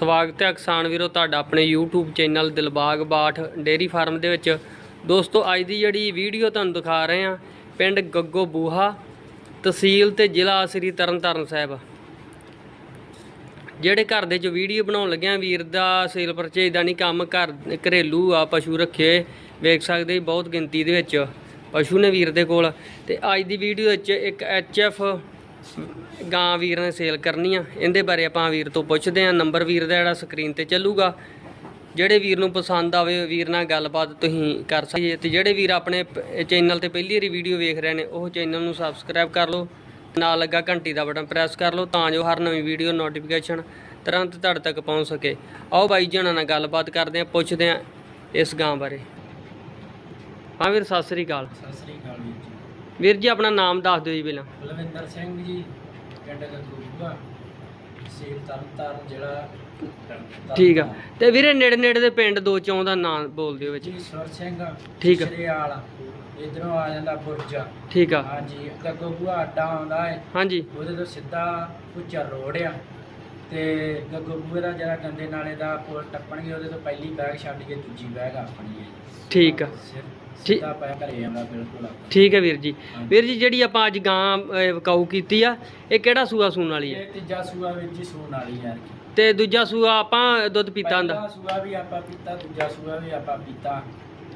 ਸਵਾਗਤ ਹੈ ਕਿਸਾਨ ਵੀਰੋ ਤੁਹਾਡਾ ਆਪਣੇ YouTube channel Dilbag Bath dairy farm ਦੇ ਵਿੱਚ। ਦੋਸਤੋ, ਅੱਜ ਦੀ ਜਿਹੜੀ ਵੀਡੀਓ ਤੁਹਾਨੂੰ ਦਿਖਾ ਰਹੇ ਹਾਂ, ਪਿੰਡ ਗੱਗੋ ਬੂਹਾ, ਤਹਿਸੀਲ ਤੇ ਜ਼ਿਲ੍ਹਾ ਸ੍ਰੀ ਤਰਨਤਾਰਨ ਸਾਹਿਬ। ਜਿਹੜੇ ਘਰ ਦੇ ਜੋ ਵੀਡੀਓ ਬਣਾਉਣ ਲੱਗਿਆ ਵੀਰ ਦਾ ਸੇਲ ਪਰਚੇਜ ਦਾ ਨਹੀਂ ਕੰਮ ਘਰ ਘਰੇਲੂ ਆ ਪਸ਼ੂ ਰੱਖੇ, ਵੇਖ ਸਕਦੇ ਬਹੁਤ ਗਿਣਤੀ ਦੇ ਵਿੱਚ ਪਸ਼ੂ ਨੇ ਵੀਰ ਦੇ ਕੋਲ। ਤੇ ਅੱਜ ਦੀ ਵੀਡੀਓ ਵਿੱਚ ਇੱਕ ਐਫ ਗਾਂ ਵੀਰ ਨੇ ਸੇਲ ਕਰਨੀ ਆ। ਇਹਦੇ ਬਾਰੇ ਆਪਾਂ ਵੀਰ ਤੋਂ ਪੁੱਛਦੇ ਆ। ਨੰਬਰ ਵੀਰ ਦਾ ਜਿਹੜਾ ਸਕਰੀਨ ਤੇ ਚੱਲੂਗਾ। ਜਿਹੜੇ ਵੀਰ ਨੂੰ ਪਸੰਦ ਆਵੇ, ਵੀਰ ਨਾਲ ਗੱਲਬਾਤ ਤੁਸੀਂ ਕਰ ਸਕਦੇ ਤੇ ਜਿਹੜੇ ਵੀਰ ਆਪਣੇ ਚੈਨਲ ਤੇ ਪਹਿਲੀ ਵਾਰੀ ਵੀਡੀਓ ਵੇਖ ਰਹੇ ਨੇ, ਉਹ ਚੈਨਲ ਨੂੰ ਸਬਸਕ੍ਰਾਈਬ ਕਰ ਲਓ। ਨਾਲ ਲੱਗਾ ਘੰਟੀ ਦਾ ਬਟਨ ਪ੍ਰੈਸ ਕਰ ਲਓ, ਤਾਂ ਜੋ ਹਰ ਨਵੀਂ ਵੀਡੀਓ ਨੋਟੀਫਿਕੇਸ਼ਨ ਤੁਰੰਤ ਤੁਹਾਡੇ ਤੱਕ ਪਹੁੰਚ ਸਕੇ। ਆਓ ਬਾਈ ਜੀ ਹੁਣਾਂ ਨਾਲ ਗੱਲਬਾਤ ਕਰਦੇ ਆ, ਪੁੱਛਦੇ ਆ ਇਸ ਗਾਂ ਬਾਰੇ। ਹਾਂ ਵੀਰ, ਸਤਿ ਸ੍ਰੀ ਅਕਾਲ। ਸਤਿ ਸ੍ਰੀ ਅਕਾਲ ਵੀਰ ਜੀ। ਵੀਰ ਜੀ ਆਪਣਾ ਨਾਮ ਦੱਸ ਦਿਓ ਜੀ ਪਹਿਲਾਂ। ਬਲਵਿੰਦਰ ਸਿੰਘ ਜੀ ਪਿੰਡ ਗੰਗੂਗਾ ਸੀਲ ਤਰਨਤਾਰਨ ਜਿਹੜਾ ਠੀਕ ਆ। ਤੇ ਵੀਰੇ ਨੇੜੇ ਨੇੜੇ ਦੇ ਪਿੰਡ ਦੋ ਚੌਂ ਦਾ ਨਾਮ ਬੋਲ ਦਿਓ ਵਿੱਚ। ਜੀ ਸਿੰਘ ਠੀਕ ਆ। ਸ਼੍ਰੀਆਲ ਇਧਰੋਂ ਆ ਜਾਂਦਾ ਬੁਰਜਾ। ਠੀਕ ਆ। ਹਾਂਜੀ ਗੰਗੂਗਾ ਅੱਡਾ ਆਉਂਦਾ ਹੈ ਹਾਂਜੀ। ਉਹਦੇ ਤੋਂ ਸਿੱਧਾ ਉੱਚਾ ਰੋਡ ਆ। ਤੇ ਗੰਗੂਗੇ ਦਾ ਜਿਹੜਾ ਗੰਦੇ ਨਾਲੇ ਦਾ ਪੁਲ ਟੱਪਣਗੇ ਉਹਦੇ ਤੋਂ ਪਹਿਲੀ ਬੈਗ ਛੱਡ ਕੇ ਦੂਜੀ ਬੈਗ ਆਪਣੀ ਹੈ। ਠੀਕ ਆ। ਸਿ- ਠੀਕ- ਸਿੱਧਾ ਪੈ ਘਰੇ ਆਉਂਦਾ ਬਿਲਕੁਲ ਆਪਣਾ। ਠੀਕ ਹੈ ਵੀਰ ਜੀ। ਵੀਰ ਜੀ ਜਿਹੜੀ ਆਪਾਂ ਅੱਜ ਗਾਂ ਅਹ, ਵਿਕਾਊ ਕੀਤੀ ਆ ਇਹ ਕਿਹੜਾ ਸੂਆ ਸੂਣ ਵਾਲੀ ਹੈ? ਇਹ ਤੀਜਾ ਸੂਆ ਵਿੱਚ ਜੀ ਸੂਣ ਵਾਲੀ ਯਾਰ ਕੀ। ਤੇ ਦੂਜਾ ਸੂਆ ਆਪਾਂ ਦੁੱਧ ਪੀਤਾ ਹੁੰਦਾ? ਪਹਿਲਾ ਸੂਆ ਵੀ ਆਪਾਂ ਪੀਤਾ ਦੂਜਾ ਸੂਆ ਵੀ ਆਪਾਂ ਪੀਤਾ।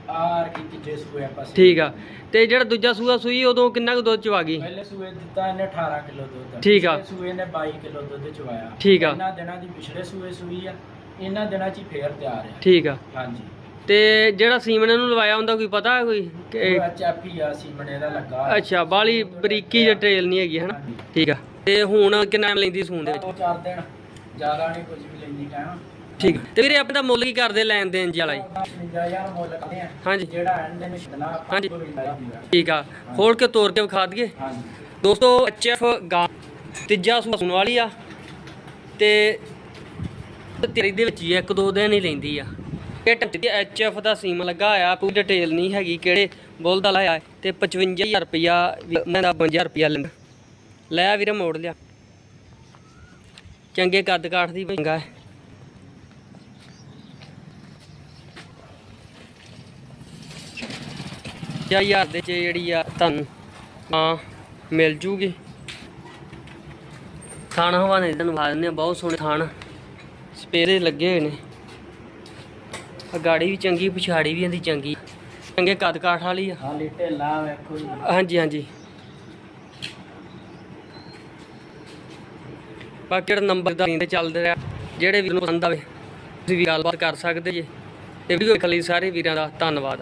ਆਰ ਕੀ ਤੀਜੇ ਸੂਏ ਆਪਾਂ ਸੀ। ਠੀਕ ਆ। ਤੇ ਜਿਹੜਾ ਦੂਜਾ ਸੂਆ ਸੂਈ ਉਦੋਂ ਕਿੰਨਾ ਕੁ ਦੁੱਧ ਚਵਾ ਗਈ ਪਹਿਲੇ ਸੂਏ ਦਿੱਤਾ ਇਹਨੇ 18 ਕਿਲੋ ਦੁੱਧ। ਠੀਕ ਆ। ਪਿਛਲੇ ਸੂਏ ਨੇ 22 ਕਿਲੋ ਦੁੱਧ ਚਵਾਇਆ। ਠੀਕ ਆ। ਇਹਨਾਂ ਦਿਨਾਂ ਦੀ ਪਿਛਲੇ ਸੂਏ ਸੂਈ ਆ। ਇਹਨਾਂ ਦਿਨਾਂ 'ਚ ਹੀ ਫੇਰ ਤਿਆਰ ਆ। ਠੀਕ ਆ। ਹਾਂਜੀ। ਤੇ ਜਿਹੜਾ ਸੀਮਨ ਨੂੰ ਲਵਾਇਆ ਹੁੰਦਾ ਕੋਈ ਪਤਾ ਕੋਈ ਕਿ- ਚਾਪੀ ਆ ਸੀਮਣੇ ਦਾ ਲੱਗਾ ਅੱਛਾ ਬਾਲੀ ਬਰੀਕੀ ਜਾਂ ਟ੍ਰੇਲ ਨਹੀਂ ਹੈਗੀ ਹਨਾ। ਠੀਕ ਆ। ਤੇ ਹੁਣ ਕਿੰਨਾ ਟਾਈਮ ਲੈਂਦੀ ਸੂਣ ਦੇ ਵਿੱਚ? ਦੋ ਚਾਰ ਦਿਨ ਜ਼ਿਆਦਾ ਨਹੀਂ ਕੁਝ ਵੀ ਲੈਂਦੀ ਟਾਈਮ ਠੀਕ ਆ। ਤੇ ਵੀਰੇ ਆਪਾਂ ਦਾ ਮੁੱਲ ਕੀ ਕਰਦੇ ਲੈਣ ਦੇਣ ਜੀ ਵਾਲਾ ਜੀ? ਯਾਰ ਮੁੱਲ ਕਰਦੇ ਆ। ਹਾਂਜੀ। ਜਿਹੜਾ ਐਂਡ ਦੇ ਨਿਸ਼ਨਾ ਆਪਾਂ ਹਾਂਜੀ। ਠੀਕ ਆ। ਖੋਲ ਕੇ ਤੋੜ ਕੇ ਵਿਖਾ ਦਈਏ? ਹਾਂਜੀ। ਦੋਸਤੋ ਐਚਐਫ ਗਾਂ ਤੀਜਾ ਸੂਆ ਸੁਣ ਵਾਲੀ ਆ। ਤੇ ਤੇਰੀ ਦੇ ਵਿੱਚ ਹੀ ਆ, ਇੱਕ ਦੋ ਦਿਨ ਹੀ ਲੈਂਦੀ ਆ। ਇਹ ਟੰਟੀ ਦੀ ਐਚਐਫ ਦਾ ਸੀਮ ਲੱਗਾ ਆ ਪੂਰੀ ਡਿਟੇਲ ਨਹੀਂ ਹੈਗੀ ਕਿਹੜੇ ਬੁੱਲ ਦਾ ਲਾਇਆ ਹੈ। ਤੇ 55000 ਰੁਪਿਆ ਮੈਂ ਦਾ 5000 ਰੁਪਿਆ ਲੈਂਦਾ। ਲੈ ਵੀਰੇ ਮੋੜ ਲਿਆ। ਚੰਗੇ ਕੱਦ ਕਾਠ ਦੀ ਚੰਗਾ ਹੈ। ਹਜ਼ਾਰ ਦੇ ਚ ਜਿਹੜੀ ਆ ਤੁਹਾਨੂੰ ਹਾਂ, ਮਿਲ ਜੂਗੀ। ਥਾਣ ਹਵਾਨੇ ਤੁਹਾਨੂੰ ਦਿੰਦੇ ਆ ਬਹੁਤ ਸੋਹਣੇ ਥਾਣ। ਸਪੇਰੇ ਲੱਗੇ ਹੋਏ ਨੇ। ਆ ਗਾੜੀ ਵੀ ਚੰਗੀ ਪਿਛਾੜੀ ਵੀ ਇਹਦੀ ਚੰਗੀ। ਚੰਗੇ ਕੱਦ ਕਾਠ ਵਾਲੀ ਆ। ਹਾਲੀ ਢਿੱਲਾ ਵੇਖੋ ਜੀ। ਹਾਂਜੀ ਹਾਂਜੀ। ਬਾਕੀ ਜਿਹੜਾ ਨੰਬਰ ਦਾ ਤੇ ਚੱਲਦਾ ਰਿਹਾ ਜਿਹੜੇ ਵੀਰ ਨੂੰ ਪਸੰਦ ਆਵੇ ਤੁਸੀਂ ਵੀ ਗੱਲਬਾਤ ਕਰ ਸਕਦੇ ਜੇ। ਤੇ ਵੀਡੀਓ ਵੇਖਣ ਲਈ ਸਾਰੇ ਵੀਰਾਂ ਦਾ ਧੰਨਵਾਦ।